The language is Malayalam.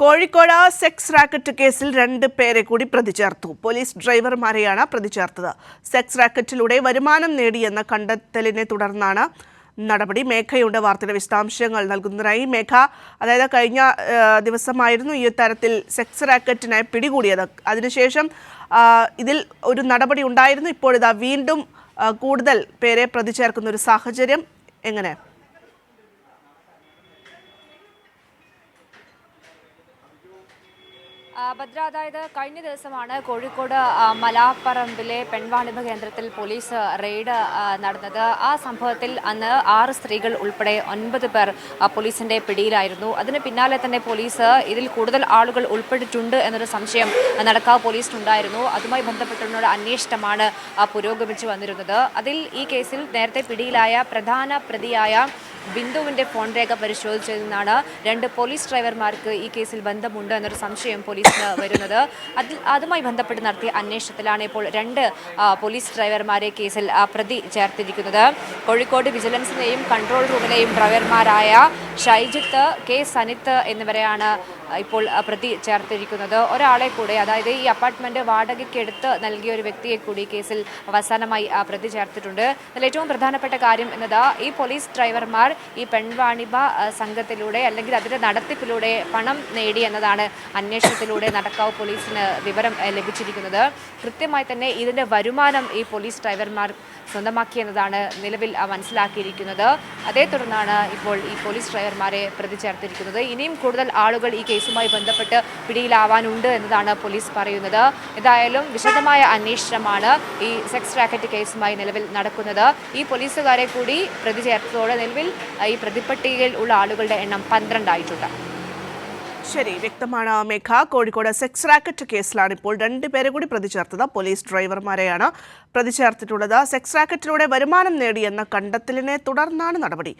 കോഴിക്കോട് സെക്സ് റാക്കറ്റ് കേസിൽ രണ്ട് പേരെ കൂടി പ്രതി ചേർത്തു പോലീസ് ഡ്രൈവർമാരെയാണ് പ്രതി ചേർത്തത് സെക്സ് റാക്കറ്റിലൂടെ വരുമാനം നേടിയെന്ന കണ്ടെത്തലിനെ തുടർന്നാണ് നടപടി. മേഘയുണ്ട് വാർത്തയുടെ വിശദാംശങ്ങൾ നൽകുന്നതിനായി മേഘ അതായത് കഴിഞ്ഞ ദിവസമായിരുന്നു ഈ തരത്തിൽ സെക്സ് റാക്കറ്റിനെ പിടികൂടിയത്. അതിനുശേഷം ഇതിൽ ഒരു നടപടി ഉണ്ടായിരുന്നു. ഇപ്പോഴിതാ വീണ്ടും കൂടുതൽ പേരെ പ്രതി ചേർക്കുന്ന ഒരു സാഹചര്യം. എങ്ങനെ? ഭദ്ര അതായത് കഴിഞ്ഞ ദിവസമാണ് കോഴിക്കോട് മലാപ്പറമ്പിലെ പെൺവാണിഭ കേന്ദ്രത്തിൽ പോലീസ് റെയ്ഡ് നടന്നത്. ആ സംഭവത്തിൽ അന്ന് ആറ് സ്ത്രീകൾ ഉൾപ്പെടെ ഒൻപത് പേർ പോലീസിന്റെ പിടിയിലായിരുന്നു. അതിന് പിന്നാലെ തന്നെ പോലീസ് ഇതിൽ കൂടുതൽ ആളുകൾ ഉൾപ്പെട്ടിട്ടുണ്ട് എന്നൊരു സംശയം നടക്കാവ് പോലീസിനുണ്ടായിരുന്നു. അതുമായി ബന്ധപ്പെട്ടുള്ള അന്വേഷണമാണ് പുരോഗമിച്ചു വന്നിരുന്നത്. അതിൽ ഈ കേസിൽ നേരത്തെ പിടിയിലായ പ്രധാന പ്രതിയായ ബിന്ദുവിന്റെ ഫോൺ രേഖ പരിശോധിച്ചതിൽ നിന്നാണ് രണ്ട് പോലീസ് ഡ്രൈവർമാർക്ക് ഈ കേസിൽ ബന്ധമുണ്ട് എന്നൊരു സംശയം പോലീസിന് വരുന്നത്. അതിൽ അതുമായി ബന്ധപ്പെട്ട് നടത്തിയ അന്വേഷണത്തിലാണ് ഇപ്പോൾ രണ്ട് പോലീസ് ഡ്രൈവർമാരെ കേസിൽ പ്രതി ചേർത്തിരിക്കുന്നത്. കോഴിക്കോട് വിജിലൻസിനെയും കൺട്രോൾ റൂമിലെയും ഡ്രൈവർമാരായ ഷൈജിത്ത് കെ സനിത്ത് എന്നിവരെയാണ് ഇപ്പോൾ പ്രതി ചേർത്തിരിക്കുന്നത്. ഒരാളെ കൂടെ അതായത് ഈ അപ്പാർട്ട്മെന്റ് വാടകയ്ക്ക് എടുത്ത് നൽകിയ ഒരു വ്യക്തിയെ കൂടി കേസിൽ അവസാനമായി പ്രതി ചേർത്തിട്ടുണ്ട്. അതിൽ ഏറ്റവും പ്രധാനപ്പെട്ട കാര്യം എന്നത് ഈ പോലീസ് ഡ്രൈവർമാർ ഈ പെൺവാണിഭ സംഘത്തിലൂടെ അല്ലെങ്കിൽ അതിന്റെ നടത്തിപ്പിലൂടെ പണം നേടി എന്നതാണ് അന്വേഷണത്തിലൂടെ നടക്കാവ് പോലീസിന് വിവരം ലഭിച്ചിരിക്കുന്നത്. കൃത്യമായി തന്നെ ഇതിന്റെ വരുമാനം ഈ പോലീസ് ഡ്രൈവർമാർ സ്വന്തമാക്കിയെന്നതാണ് നിലവിൽ മനസ്സിലാക്കിയിരിക്കുന്നത്. അതേ തുടർന്നാണ് ഇപ്പോൾ ഈ പോലീസ് ഡ്രൈവർമാരെ പ്രതി ചേർത്തിരിക്കുന്നത്. ഇനിയും കൂടുതൽ ആളുകൾ ഈ കേസുമായി ബന്ധപ്പെട്ട് പിടിയിലാവാനുണ്ട് എന്നതാണ് പോലീസ് പറയുന്നത്. എന്തായാലും വിശദമായ അന്വേഷണമാണ് ഈ സെക്സ് റാക്കറ്റ് കേസുമായി നിലവിൽ നടക്കുന്നത്. ഈ പോലീസുകാരെ കൂടി പ്രതി ചേർത്തതോടെ നിലവിൽ ഈ പ്രതിപ്പട്ടികയിൽ ഉള്ള ആളുകളുടെ എണ്ണം പന്ത്രണ്ടായിട്ടുണ്ട്. ശരി വ്യക്തമാണ് മേഘ. കോഴിക്കോട് സെക്സ് റാക്കറ്റ് കേസിലാണ് ഇപ്പോൾ രണ്ടുപേരെ കൂടി പ്രതി ചേർത്തത്. പോലീസ് ഡ്രൈവർമാരെയാണ് പ്രതി ചേർത്തിട്ടുള്ളത്. സെക്സ് റാക്കറ്റിലൂടെ വരുമാനം നേടിയെന്ന കണ്ടെത്തലിനെ തുടർന്നാണ് നടപടി.